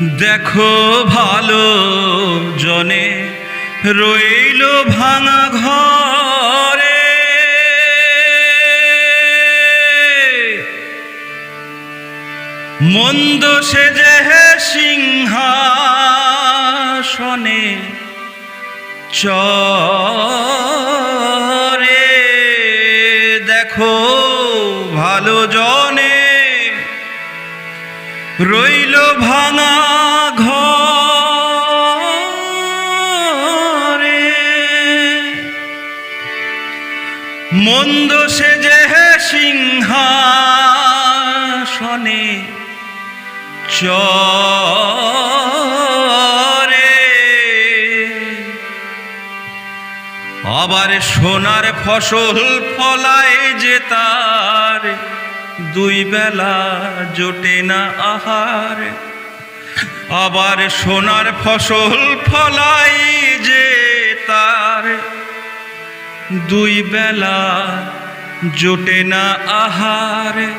দেখো ভালো জনে রইল ভাঙা ঘরে। মন্দ সে যে সিংহাসনে চরে। দেখো ভালো জনে রইল ভাঙা ঘরে। মন্দ সে যে সিংহাসনে চরে। আবার সোনার ফসল ফলায় যে তার দুই বেলা জোটে না আহার। আবার সোনার ফসল ফলাই যে তার। দুই বেলা জোটে না আহার।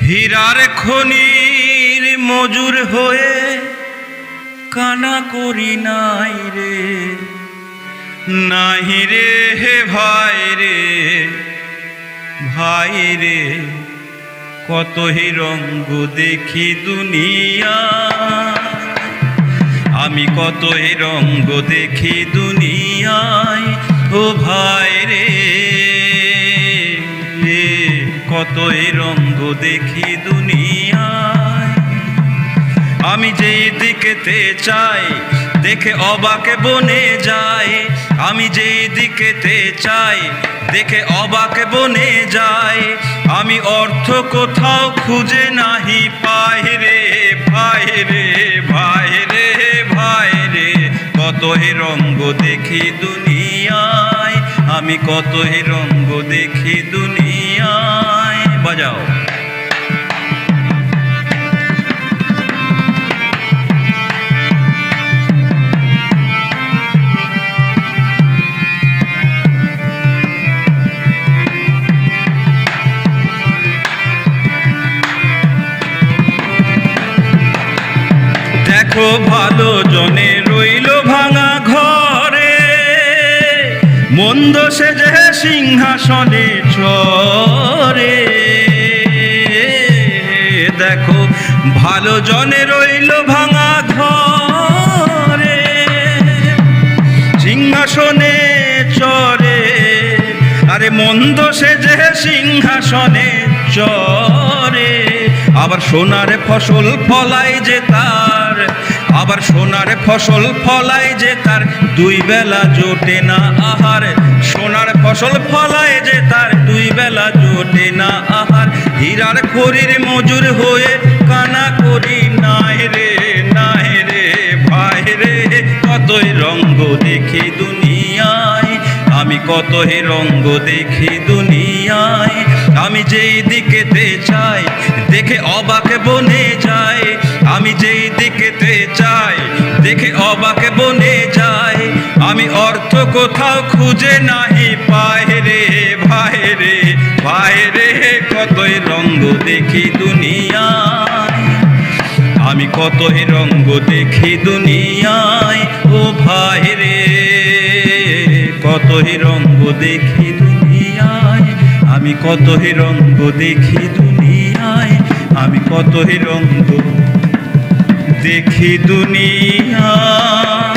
হীরার খনির মজুর হয়ে কানা করি নাই রে। নাই রে হে ভাই ভাই রে, কত রঙ্গ দেখি দুনিয়া। আমি কত রঙ্গ দেখি দুনিয়ায়, ও ভাই রে রে, কত রঙ্গ দেখি দুনিয়ায়। আমি যেই দিকেতে চাই দেখে অবাকে বনে যায় আমি যেই দিকেতে চাই, দেখে অবাকে বনে যায় আমি অর্থ কোথাও খুঁজে নাহি, পাই রে ভাই রে ভাই রে ভাই রে। কত হে রঙ্গ দেখি দুনিয়ায়, আমি কত হে রঙ্গ দেখি দুনিয়ায়। বাজাও। দেখো ভালো জনে রইল ভাঙা ঘরে। মন্দ সে যে সিংহাসনে চরে। দেখো ভালো জনে রইল ভাঙা ঘরে। সিংহাসনে চরে। আরে মন্দ সে যে সিংহাসনে চরে। আবার সোনার ফসল ফলাই যে তার আবার সোনার ফসল ফলাই যে তার দুই বেলা জোটে না আহার। সোনার ফসল ফলায় যে তার দুই বেলা জোটে না আহার। হীরার খড়ির মজুর হয়ে কানা করি নাই রে নাই রে ভাই রে। কতই রঙ্গ দেখি দুনিয়ায়, আমি কত হে রঙ্গ দেখি দুনিয়ায়। আমি যেই দিকেতে চাই, দেখে অবাক বনে যায় আমি যেই দিকেতে চাই, দেখে অবাক বনে যায় আমি অর্থ কোথাও খুঁজে নাহি পাই রে, ভাই রে কতই রঙ্গ দেখি দুনিয়ায়। আমি কতই রঙ্গ দেখি দুনিয়ায়, ও ভাই রে কত রঙ্গ দেখি আমি কত হিরঙ্গ দেখি দুনিয়ায় আমি কত হিরঙ্গ দেখি দুনিয়ায়।